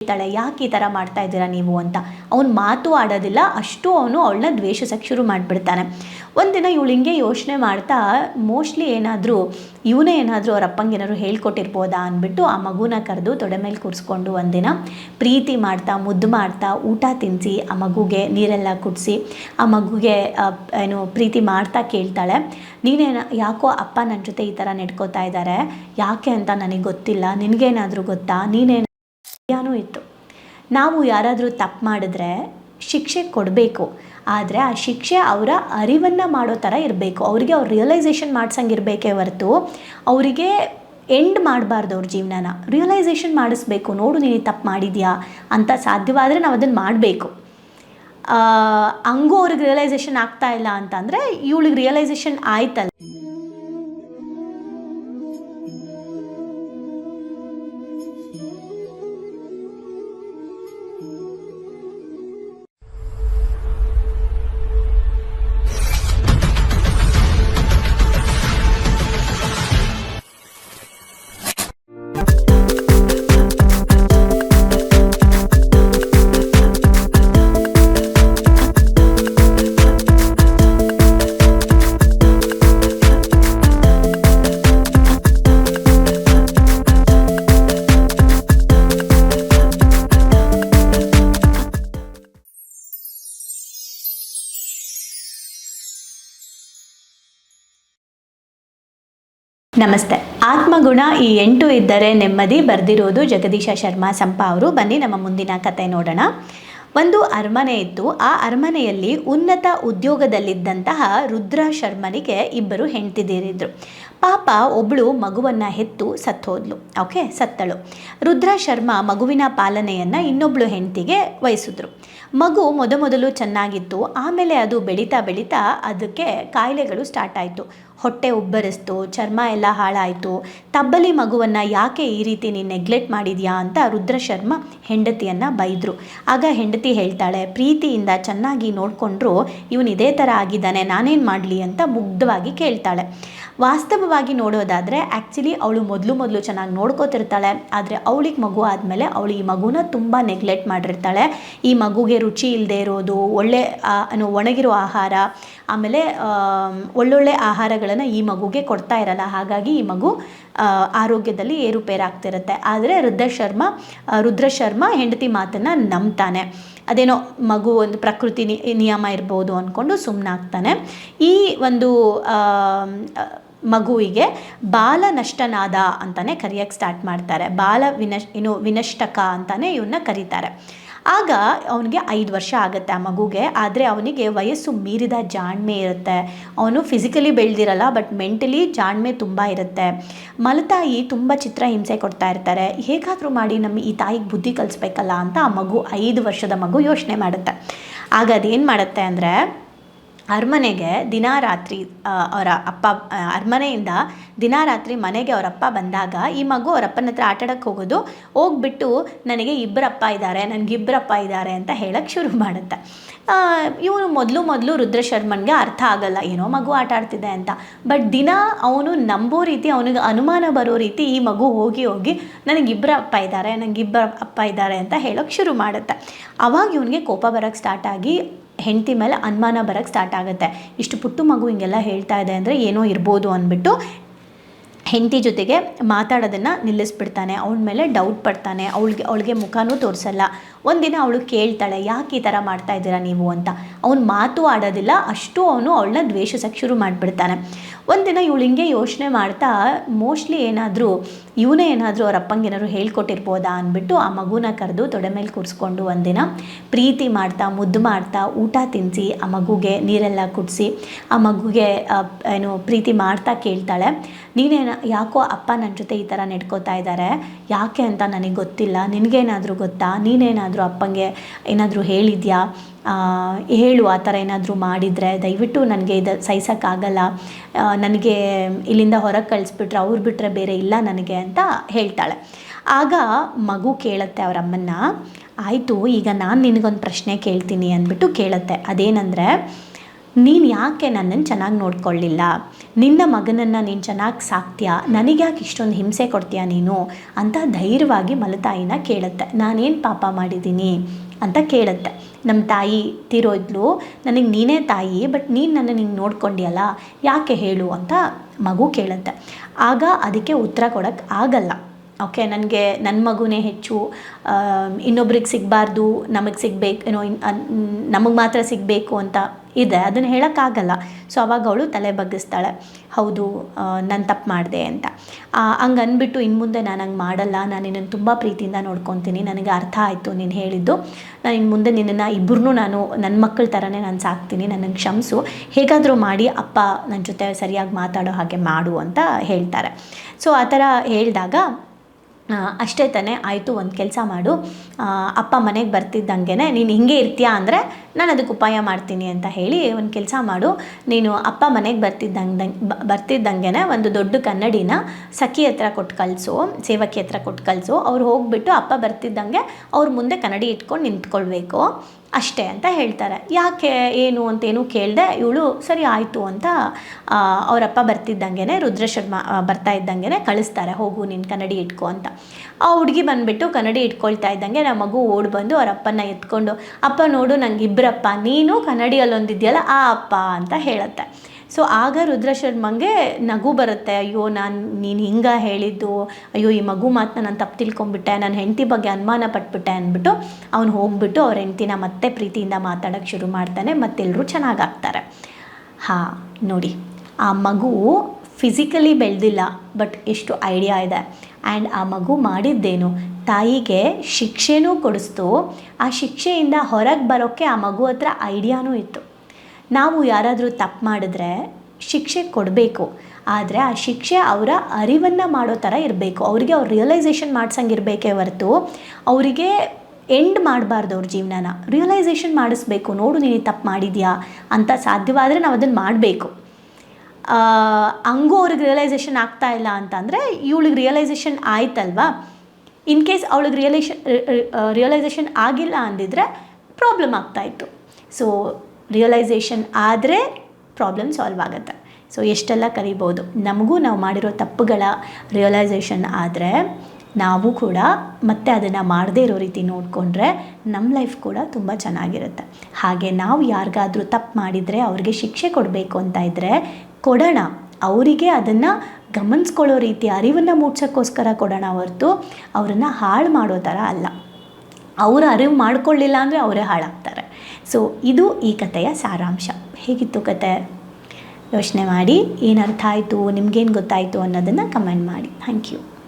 ಹೇಳ್ತಾಳೆ, ಯಾಕೆ ಈ ಥರ ಮಾಡ್ತಾ ಇದ್ದೀರಾ ನೀವು? ಅಂತ. ಅವ್ನು ಮಾತು ಆಡೋದಿಲ್ಲ, ಅಷ್ಟು ಅವನು ಅವಳನ್ನ ದ್ವೇಷಿಸಕ್ಕೆ ಶುರು ಮಾಡಿಬಿಡ್ತಾನೆ. ಒಂದಿನ ಇವಳು ಹಿಂಗೆ ಯೋಚನೆ ಮಾಡ್ತಾ, ಮೋಸ್ಟ್ಲಿ ಏನಾದರೂ, ಇವನೇ ಏನಾದರೂ ಅವ್ರ ಅಪ್ಪಂಗೇನಾದ್ರು ಹೇಳ್ಕೊಟ್ಟಿರ್ಬೋದಾ? ಅಂದ್ಬಿಟ್ಟು ಆ ಮಗುನ ಕರೆದು ತೊಡೆ ಮೇಲೆ ಕೂರಿಸ್ಕೊಂಡು ಒಂದಿನ ಪ್ರೀತಿ ಮಾಡ್ತಾ, ಮುದ್ದು ಮಾಡ್ತಾ, ಊಟ ತಿನ್ನಿಸಿ ಆ ಮಗುಗೆ ನೀರೆಲ್ಲ ಕುಡಿಸಿ, ಆ ಮಗುಗೆ ಏನು, ಪ್ರೀತಿ ಮಾಡ್ತಾ ಕೇಳ್ತಾಳೆ ನೀನೇನ ಯಾಕೋ ಅಪ್ಪ ನನ್ನ ಜೊತೆ ಈ ಥರ ನೆಟ್ಕೋತಾ ಇದ್ದಾರೆ ಯಾಕೆ ಅಂತ ನನಗೆ ಗೊತ್ತಿಲ್ಲ. ನಿನಗೇನಾದರೂ ಗೊತ್ತಾ? ನೀನೇನು ಏನೂ ಇತ್ತು. ನಾವು ಯಾರಾದರೂ ತಪ್ಪು ಮಾಡಿದ್ರೆ ಶಿಕ್ಷೆ ಕೊಡಬೇಕು. ಆದರೆ ಆ ಶಿಕ್ಷೆ ಅವರ ಅರಿವನ್ನು ಮಾಡೋ ಥರ ಇರಬೇಕು. ಅವರಿಗೆ ಅವ್ರು ರಿಯಲೈಸೇಷನ್ ಮಾಡ್ಸಂಗಿರ್ಬೇಕೇ ಹೊರತು ಅವರಿಗೆ ಎಂಡ್ ಮಾಡಬಾರ್ದು ಅವ್ರ ಜೀವನನ. ರಿಯಲೈಸೇಷನ್ ಮಾಡಿಸ್ಬೇಕು. ನೋಡು ನೀನು ತಪ್ಪು ಮಾಡಿದ್ಯಾ ಅಂತ ಸಾಧ್ಯವಾದರೆ ನಾವು ಅದನ್ನು ಮಾಡಬೇಕು. ಹಂಗೂ ಅವ್ರಿಗೆ ರಿಯಲೈಸೇಷನ್ ಆಗ್ತಾ ಇಲ್ಲ ಅಂತಂದರೆ ಇವಳಿಗೆ ರಿಯಲೈಸೇಷನ್ ಆಯ್ತಲ್ಲ. ನಮಸ್ತೆ. ಆತ್ಮಗುಣ ಈ ಎಂಟು ಇದ್ದರೆ ನೆಮ್ಮದಿ ಬರೆದಿರೋದು ಜಗದೀಶ ಶರ್ಮಾ ಸಂಪ ಅವರು. ಬನ್ನಿ ನಮ್ಮ ಮುಂದಿನ ಕತೆ ನೋಡೋಣ. ಒಂದು ಅರಮನೆ ಇತ್ತು. ಆ ಅರಮನೆಯಲ್ಲಿ ಉನ್ನತ ಉದ್ಯೋಗದಲ್ಲಿದ್ದಂತಹ ರುದ್ರ ಶರ್ಮನಿಗೆ ಇಬ್ಬರು ಹೆಂಡ್ತಿದ್ದೀರಿದ್ರು ಪಾಪ ಒಬ್ಬಳು ಮಗುವನ್ನು ಹೆತ್ತು ಸತ್ತೋದ್ಲು. ಓಕೆ, ಸತ್ತಳು. ರುದ್ರ ಶರ್ಮ ಮಗುವಿನ ಪಾಲನೆಯನ್ನು ಇನ್ನೊಬ್ಳು ಹೆಂಡ್ತಿಗೆ ವಹಿಸಿದ್ರು. ಮಗು ಮೊದಮೊದಲು ಚೆನ್ನಾಗಿತ್ತು, ಆಮೇಲೆ ಅದು ಬೆಳೀತಾ ಬೆಳೀತಾ ಅದಕ್ಕೆ ಕಾಯಿಲೆಗಳು ಸ್ಟಾರ್ಟ್ ಆಯಿತು. ಹೊಟ್ಟೆ ಉಬ್ಬರಿಸ್ತು, ಚರ್ಮ ಎಲ್ಲ ಹಾಳಾಯಿತು. ತಬ್ಬಲಿ ಮಗುವನ್ನು ಯಾಕೆ ಈ ರೀತಿ ನೀನು ನೆಗ್ಲೆಕ್ಟ್ ಮಾಡಿದ್ಯಾ ಅಂತ ರುದ್ರ ಶರ್ಮ ಹೆಂಡತಿಯನ್ನು ಬೈದರು. ಆಗ ಹೆಂಡತಿ ಹೇಳ್ತಾಳೆ, ಪ್ರೀತಿಯಿಂದ ಚೆನ್ನಾಗಿ ನೋಡಿಕೊಂಡ್ರು, ಇವನು ಇದೇ ಥರ ಆಗಿದ್ದಾನೆ, ನಾನೇನು ಮಾಡಲಿ? ಅಂತ ಮುಗ್ಧವಾಗಿ ಕೇಳ್ತಾಳೆ. ವಾಸ್ತವವಾಗಿ ನೋಡೋದಾದರೆ ಆ್ಯಕ್ಚುಲಿ ಅವಳು ಮೊದಲು ಮೊದಲು ಚೆನ್ನಾಗಿ ನೋಡ್ಕೋತಿರ್ತಾಳೆ ಆದರೆ ಅವಳಿಗೆ ಮಗು ಆದಮೇಲೆ ಅವಳು ಈ ಮಗುನ ತುಂಬ ನೆಗ್ಲೆಕ್ಟ್ ಮಾಡಿರ್ತಾಳೆ. ಈ ಮಗುಗೆ ರುಚಿ ಇಲ್ಲದೆ ಇರೋದು ಒಳ್ಳೆ ಏನು ಒಣಗಿರೋ ಆಹಾರ ಆಮೇಲೆ ಆಮ್, ಒಳ್ಳೊಳ್ಳೆ ಆಹಾರಗಳನ್ನು ಈ ಮಗುಗೆ ಕೊಡ್ತಾ ಇರಲ್ಲ. ಹಾಗಾಗಿ ಈ ಮಗು ಆರೋಗ್ಯದಲ್ಲಿ ಏರುಪೇರಾಗ್ತಿರುತ್ತೆ. ಆದರೆ ರುದ್ರ ಶರ್ಮ ರುದ್ರ ಶರ್ಮ ಹೆಂಡತಿ ಮಾತನ್ನು ನಂಬ್ತಾನೆ. ಅದೇನೋ ಮಗು ಒಂದು ಪ್ರಕೃತಿ ನಿಯಮ ಇರ್ಬೋದು ಅಂದ್ಕೊಂಡು ಸುಮ್ಮನಾಗ್ತಾನೆ ಈ ಒಂದು ಮಗುವಿಗೆ ಬಾಲ ನಷ್ಟನಾದ ಅಂತಾನೆ ಕರೆಯೋಕ್ಕೆ ಸ್ಟಾರ್ಟ್ ಮಾಡ್ತಾರೆ. ಬಾಲ ವಿನಶ್ ಏನು ವಿನಷ್ಟಕ ಅಂತಾನೆ ಇವನ್ನ ಕರೀತಾರೆ. ಆಗ ಅವನಿಗೆ ಐದು ವರ್ಷ ಆಗುತ್ತೆ ಆ ಮಗುಗೆ. ಆದರೆ ಅವನಿಗೆ ವಯಸ್ಸು ಮೀರಿದ ಜಾಣ್ಮೆ ಇರುತ್ತೆ. ಅವನು ಫಿಸಿಕಲಿ ಬೆಳೆದಿರಲ್ಲ ಬಟ್ ಮೆಂಟಲಿ ಜಾಣ್ಮೆ ತುಂಬ ಇರುತ್ತೆ. ಮಲತಾಯಿ ತುಂಬ ಚಿತ್ರ ಹಿಂಸೆ ಕೊಡ್ತಾ ಇರ್ತಾರೆ. ಹೇಗಾದರೂ ಮಾಡಿ ನಮ್ಮ ಈ ತಾಯಿಗೆ ಬುದ್ಧಿ ಕಲಿಸ್ಬೇಕಲ್ಲ ಅಂತ ಆ ಮಗು ಐದು ವರ್ಷದ ಮಗು ಯೋಚನೆ ಮಾಡುತ್ತೆ. ಆಗ ಅದೇನು ಮಾಡುತ್ತೆ ಅಂದರೆ ಅರಮನೆಗೆ ದಿನಾ ರಾತ್ರಿ ಅವರ ಅಪ್ಪ ಅರಮನೆಯಿಂದ ದಿನಾ ರಾತ್ರಿ ಮನೆಗೆ ಅವರ ಅಪ್ಪ ಬಂದಾಗ ಈ ಮಗು ಅವರಪ್ಪನ ಹತ್ರ ಆಟಾಡಕ್ಕೆ ಹೋಗೋದು, ಹೋಗ್ಬಿಟ್ಟು ನನಗೆ ಇಬ್ಬರಪ್ಪ ಇದ್ದಾರೆ ನನಗೆ ಇಬ್ಬರಪ್ಪ ಇದ್ದಾರೆ ಅಂತ ಹೇಳಕ್ಕೆ ಶುರು ಮಾಡುತ್ತೆ. ಇವನು ಮೊದಲು ಮೊದಲು ರುದ್ರ ಶರ್ಮನ್ಗೆ ಅರ್ಥ ಆಗಲ್ಲ, ಏನೋ ಮಗು ಆಟ ಆಡ್ತಿದೆ ಅಂತ. ಬಟ್ ದಿನ ಅವನು ನಂಬೋ ರೀತಿ, ಅವನಿಗೆ ಅನುಮಾನ ಬರೋ ರೀತಿ ಈ ಮಗು ಹೋಗಿ ಹೋಗಿ ನನಗೆ ಇಬ್ಬರ ಅಪ್ಪ ಇದ್ದಾರೆ ನನಗೆ ಇಬ್ಬರ ಅಪ್ಪ ಇದ್ದಾರೆ ಅಂತ ಹೇಳೋಕ್ಕೆ ಶುರು ಮಾಡುತ್ತೆ. ಅವಾಗ ಇವನಿಗೆ ಕೋಪ ಬರೋಕ್ಕೆ ಸ್ಟಾರ್ಟ್ ಆಗಿ ಹೆಂಡತಿ ಮೇಲೆ ಅನುಮಾನ ಬರೋಕ್ಕೆ ಸ್ಟಾರ್ಟ್ ಆಗುತ್ತೆ. ಇಷ್ಟು ಪುಟ್ಟು ಮಗು ಹಿಂಗೆಲ್ಲ ಹೇಳ್ತಾ ಇದೆ ಅಂದರೆ ಏನೋ ಇರ್ಬೋದು ಅಂದ್ಬಿಟ್ಟು ಹೆಂಡತಿ ಜೊತೆಗೆ ಮಾತಾಡೋದನ್ನು ನಿಲ್ಲಿಸ್ಬಿಡ್ತಾನೆ. ಅವಳ ಮೇಲೆ ಡೌಟ್ ಪಡ್ತಾನೆ. ಅವಳಿಗೆ ಅವಳಿಗೆ ಮುಖನೂ ತೋರಿಸಲ್ಲ. ಒಂದಿನ ಅವಳು ಕೇಳ್ತಾಳೆ, ಯಾಕೆ ಈ ಥರ ಮಾಡ್ತಾ ಇದ್ದೀರಾ ನೀವು? ಅಂತ. ಅವ್ನು ಮಾತು ಆಡೋದಿಲ್ಲ. ಅಷ್ಟು ಅವನು ಅವಳನ್ನ ದ್ವೇಷಿಸಕ್ಕೆ ಶುರು ಮಾಡಿಬಿಡ್ತಾನೆ. ಒಂದಿನ ಇವಳು ಹಿಂಗೆ ಯೋಚನೆ ಮಾಡ್ತಾ, ಮೋಸ್ಟ್ಲಿ ಏನಾದರೂ, ಇವನೇ ಏನಾದರೂ ಅವ್ರ ಅಪ್ಪಂಗೆ ಏನಾದ್ರು ಹೇಳ್ಕೊಟ್ಟಿರ್ಬೋದಾ? ಅಂದ್ಬಿಟ್ಟು ಆ ಮಗುನ ಕರೆದು ತೊಡೆ ಮೇಲೆ ಕೂರಿಸ್ಕೊಂಡು ಒಂದಿನ ಪ್ರೀತಿ ಮಾಡ್ತಾ, ಮುದ್ದು ಮಾಡ್ತಾ, ಊಟ ತಿನ್ನಿಸಿ ಆ ಮಗುಗೆ ನೀರೆಲ್ಲ ಕುಡಿಸಿ, ಆ ಮಗುಗೆ ಏನು ಪ್ರೀತಿ ಮಾಡ್ತಾ ಕೇಳ್ತಾಳೆ. ನೀನೇನ ಯಾಕೋ ಅಪ್ಪ ನನ್ನ ಜೊತೆ ಈ ಥರ ನೆಡ್ಕೋತಾ ಇದ್ದಾರೆ ಯಾಕೆ ಅಂತ ನನಗೆ ಗೊತ್ತಿಲ್ಲ. ನಿನಗೇನಾದರೂ ಗೊತ್ತಾ? ನೀನೇನಾದರೂ ಅಪ್ಪಂಗೆ ಏನಾದರೂ ಹೇಳಿದ್ಯಾ? ಹೇಳು, ಆ ಥರ ಏನಾದರೂ ಮಾಡಿದರೆ. ದಯವಿಟ್ಟು ನನಗೆ ಇದು ಸಹಿಸೋಕ್ಕಾಗಲ್ಲ. ನನಗೆ ಇಲ್ಲಿಂದ ಹೊರಗೆ ಕಳಿಸ್ಬಿಟ್ರೆ ಅವ್ರು ಬಿಟ್ಟರೆ ಬೇರೆ ಇಲ್ಲ ನನಗೆ ಅಂತ ಹೇಳ್ತಾಳೆ. ಆಗ ಮಗು ಕೇಳುತ್ತೆ ಅವ್ರ ಅಮ್ಮನ್ನ. ಆಯಿತು, ಈಗ ನಾನು ನಿನಗೊಂದು ಪ್ರಶ್ನೆ ಕೇಳ್ತೀನಿ ಅಂದ್ಬಿಟ್ಟು ಕೇಳುತ್ತೆ. ಅದೇನೆಂದರೆ ನೀನು ಯಾಕೆ ನನ್ನನ್ನು ಚೆನ್ನಾಗಿ ನೋಡ್ಕೊಳ್ಳಿಲ್ಲ? ನಿನ್ನ ಮಗನನ್ನು ನೀನು ಚೆನ್ನಾಗಿ ಸಾಕ್ತೀಯಾ? ನನಗ್ಯಾಕೆ ಇಷ್ಟೊಂದು ಹಿಂಸೆ ಕೊಡ್ತೀಯಾ ನೀನು? ಅಂತ ಧೈರ್ಯವಾಗಿ ಮಲತಾಯಿನ ಕೇಳುತ್ತೆ. ನಾನೇನು ಪಾಪ ಮಾಡಿದ್ದೀನಿ? ಅಂತ ಕೇಳುತ್ತೆ. ನಮ್ಮ ತಾಯಿ ತಿರೋದ್ಲು, ನನಗೆ ನೀನೇ ತಾಯಿ, ಬಟ್ ನೀನು ನನ್ನ ಹಿಂಗೆ ನೋಡ್ಕೊಂಡಿಯಲ್ಲ? ಯಾಕೆ ಹೇಳು? ಅಂತ ಮಗು ಕೇಳುತ್ತೆ. ಆಗ ಅದಕ್ಕೆ ಉತ್ತರ ಕೊಡೋಕ್ಕೆ ಆಗಲ್ಲ. ಓಕೆ ನನಗೆ ನನ್ನ ಮಗುನೇ ಹೆಚ್ಚು ಇನ್ನೊಬ್ರಿಗೆ ಸಿಗಬಾರ್ದು, ನಮಗೆ ಸಿಗಬೇಕು ಏನೋ ನಮಗೆ ಮಾತ್ರ ಸಿಗಬೇಕು ಅಂತ ಇದೆ. ಅದನ್ನು ಹೇಳೋಕ್ಕಾಗಲ್ಲ. ಸೊ ಅವಾಗ ಅವಳು ತಲೆ ಬಗ್ಗಿಸ್ತಾಳೆ. ಹೌದು ನಾನು ತಪ್ಪು ಮಾಡಿದೆ ಅಂತ. ಹಂಗೆ ಅಂದ್ಬಿಟ್ಟು ಇನ್ನು ಮುಂದೆ ನಾನು ಹಂಗೆ ಮಾಡಲ್ಲ. ನಾನು ನಿನ್ನನ್ನು ತುಂಬ ಪ್ರೀತಿಯಿಂದ ನೋಡ್ಕೊತೀನಿ. ನನಗೆ ಅರ್ಥ ಆಯಿತು ನೀನು ಹೇಳಿದ್ದು. ನಾನು ಇನ್ನು ಮುಂದೆ ನಿನ್ನನ್ನು ಇಬ್ಬರೂ ನಾನು ನನ್ನ ಮಕ್ಕಳ ಥರನೇ ನಾನು ಸಾಕ್ತೀನಿ. ನನಗೆ ಕ್ಷಮಿಸು. ಹೇಗಾದರೂ ಮಾಡಿ ಅಪ್ಪ ನನ್ನ ಜೊತೆ ಸರಿಯಾಗಿ ಮಾತಾಡೋ ಹಾಗೆ ಮಾಡು ಅಂತ ಹೇಳ್ತಾರೆ. ಸೊ ಆ ಥರ ಹೇಳಿದಾಗ ಅಷ್ಟೇ ತಾನೇ ಆಯಿತು, ಒಂದು ಕೆಲಸ ಮಾಡು. ಅಪ್ಪ ಮನೆಗೆ ಬರ್ತಿದ್ದಂಗೆ ನೀನು ಹಿಂಗೆ ಇರ್ತೀಯಾ ಅಂದರೆ ನಾನು ಅದಕ್ಕೆ ಉಪಾಯ ಮಾಡ್ತೀನಿ ಅಂತ ಹೇಳಿ ಒಂದು ಕೆಲಸ ಮಾಡು. ನೀನು ಅಪ್ಪ ಮನೆಗೆ ಬರ್ತಿದ್ದಂಗೆ ಬರ್ತಿದ್ದಂಗೆ ಒಂದು ದೊಡ್ಡ ಕನ್ನಡಿನ ಸಖಿ ಹತ್ರ ಕೊಟ್ಟು ಕಳಿಸು, ಸೇವಕಿ ಹತ್ರ ಕೊಟ್ಟು ಕಳಿಸು. ಅವ್ರು ಹೋಗಿಬಿಟ್ಟು ಅಪ್ಪ ಬರ್ತಿದ್ದಂಗೆ ಅವ್ರ ಮುಂದೆ ಕನ್ನಡಿ ಇಟ್ಕೊಂಡು ನಿಂತ್ಕೊಳ್ಬೇಕು. ಅಷ್ಟೇ ಅಂತ ಹೇಳ್ತಾರೆ. ಯಾಕೆ ಏನು ಅಂತೇನು ಕೇಳಿದೆ ಇವಳು ಸರಿ ಆಯಿತು ಅಂತ ಅವರಪ್ಪ ಬರ್ತಿದ್ದಂಗೆ ರುದ್ರಶರ್ಮ ಬರ್ತಾ ಇದ್ದಂಗೆ ಕಳಿಸ್ತಾರೆ, ಹೋಗು ನಿನ್ನ ಕನ್ನಡಿ ಇಟ್ಕೊ ಅಂತ. ಆ ಹುಡುಗಿ ಬಂದುಬಿಟ್ಟು ಕನ್ನಡಿ ಇಟ್ಕೊಳ್ತಾ ಇದ್ದಂಗೆ ನಮ್ಮ ಮಗು ಓಡಿ ಬಂದು ಅವ್ರ ಅಪ್ಪನ ಎತ್ಕೊಂಡು, ಅಪ್ಪ ನೋಡು ನಂಗೆ ಇಬ್ಬರಪ್ಪ ನೀನು ಕನ್ನಡಿಯಲ್ಲೊಂದಿದೆಯಲ್ಲ, ಆ ಅಪ್ಪ ಅಂತ ಹೇಳುತ್ತೆ. ಸೊ ಆಗ ರುದ್ರ ಶರ್ಮಂಗೆ ನಗು ಬರುತ್ತೆ, ಅಯ್ಯೋ, ನಾನು, ನೀನು ಹಿಂಗೆ ಹೇಳಿದ್ದು, ಅಯ್ಯೋ, ಈ ಮಗು ಮಾತನ್ನ ನಾನು ತಪ್ಪು ತಿಳ್ಕೊಂಬಿಟ್ಟೆ ನನ್ನ ಹೆಂಡತಿ ಬಗ್ಗೆ ಅನುಮಾನ ಪಟ್ಬಿಟ್ಟೆ ಅಂದ್ಬಿಟ್ಟು ಅವ್ನು ಹೋಗ್ಬಿಟ್ಟು ಅವ್ರ ಹೆಂಡ್ತಿನ ಮತ್ತೆ ಪ್ರೀತಿಯಿಂದ ಮಾತಾಡೋಕ್ಕೆ ಶುರು ಮಾಡ್ತಾನೆ ಮತ್ತೆಲ್ಲರೂ ಚೆನ್ನಾಗಾಗ್ತಾರೆ. ಹಾಂ, ನೋಡಿ, ಆ ಮಗು ಫಿಸಿಕಲಿ ಬೆಳೆದಿಲ್ಲ, ಬಟ್ ಎಷ್ಟು ಐಡಿಯಾ ಇದೆ. ಆ್ಯಂಡ್ ಆ ಮಗು ಮಾಡಿದ್ದೇನು, ತಾಯಿಗೆ ಶಿಕ್ಷೆನೂ ಕೊಡಿಸ್ತು. ಆ ಶಿಕ್ಷೆಯಿಂದ ಹೊರಗೆ ಬರೋಕ್ಕೆ ಆ ಮಗು ಹತ್ರ ಐಡಿಯಾನೂ ಇತ್ತು. ನಾವು ಯಾರಾದರೂ ತಪ್ಪು ಮಾಡಿದ್ರೆ ಶಿಕ್ಷೆ ಕೊಡಬೇಕು. ಆದರೆ ಆ ಶಿಕ್ಷೆ ಅವರ ಅರಿವನ್ನು ಮಾಡೋ ಥರ ಇರಬೇಕು. ಅವರಿಗೆ ಅವ್ರು ರಿಯಲೈಸೇಷನ್ ಮಾಡ್ಸಂಗಿರಬೇಕೇ ಹೊರತು ಅವರಿಗೆ ಎಂಡ್ ಮಾಡಬಾರ್ದು ಅವ್ರ ಜೀವನನ. ರಿಯಲೈಸೇಷನ್ ಮಾಡಿಸ್ಬೇಕು. ನೋಡು ನೀನು ತಪ್ಪು ಮಾಡಿದ್ಯಾ ಅಂತ ಸಾಧ್ಯವಾದರೆ ನಾವು ಅದನ್ನು ಮಾಡಬೇಕು. ಹಂಗೂ ಅವ್ರಿಗೆ ರಿಯಲೈಸೇಷನ್ ಆಗ್ತಾ ಇಲ್ಲ ಅಂತಂದರೆ ಇವಳಿಗೆ ರಿಯಲೈಸೇಷನ್ ಆಯ್ತಲ್ವಾ? ಇನ್ ಕೇಸ್ ಅವಳಿಗೆ ರಿಯಲೈಷನ್ ರಿಯಲೈಸೇಷನ್ ಆಗಿಲ್ಲ ಅಂದಿದ್ರೆ ಪ್ರಾಬ್ಲಮ್ ಆಗ್ತಾಯಿತ್ತು ಸೊ ರಿಯಲೈಸೇಷನ್ ಆದರೆ ಪ್ರಾಬ್ಲಮ್ ಸಾಲ್ವ್ ಆಗುತ್ತೆ. ಸೊ ಎಷ್ಟೆಲ್ಲ ಕರಿಬೋದು? ನಮಗೂ ನಾವು ಮಾಡಿರೋ ತಪ್ಪುಗಳ ರಿಯಲೈಸೇಷನ್ ಆದರೆ ನಾವು ಕೂಡ ಮತ್ತೆ ಅದನ್ನು ಮಾಡದೇ ಇರೋ ರೀತಿ ನೋಡಿಕೊಂಡ್ರೆ ನಮ್ಮ ಲೈಫ್ ಕೂಡ ತುಂಬ ಚೆನ್ನಾಗಿರುತ್ತೆ. ಹಾಗೆ ನಾವು ಯಾರಿಗಾದರೂ ತಪ್ಪು ಮಾಡಿದರೆ ಅವ್ರಿಗೆ ಶಿಕ್ಷೆ ಕೊಡಬೇಕು ಅಂತ ಇದ್ದರೆ ಕೊಡೋಣ. ಅವರಿಗೆ ಅದನ್ನು ಗಮನಿಸ್ಕೊಳ್ಳೋ ರೀತಿ, ಅರಿವನ್ನು ಮೂಡ್ಸೋಕ್ಕೋಸ್ಕರ ಕೊಡೋಣ ಹೊರತು ಅವರನ್ನು ಹಾಳು ಮಾಡೋ ಥರ ಅಲ್ಲ. ಅವರು ಅರಿವು ಮಾಡ್ಕೊಳ್ಳಿಲ್ಲ ಅಂದರೆ ಅವರೇ ಹಾಳಾಗ್ತಾರೆ. ಸೊ ಇದು ಈ ಕಥೆಯ ಸಾರಾಂಶ. ಹೇಗಿತ್ತು ಕತೆ ಯೋಚನೆ ಮಾಡಿ, ಏನು ಅರ್ಥ ಆಯಿತು, ನಿಮ್ಗೇನು ಗೊತ್ತಾಯಿತು ಅನ್ನೋದನ್ನು ಕಮೆಂಟ್ ಮಾಡಿ. Thank you